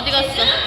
어디 갔어?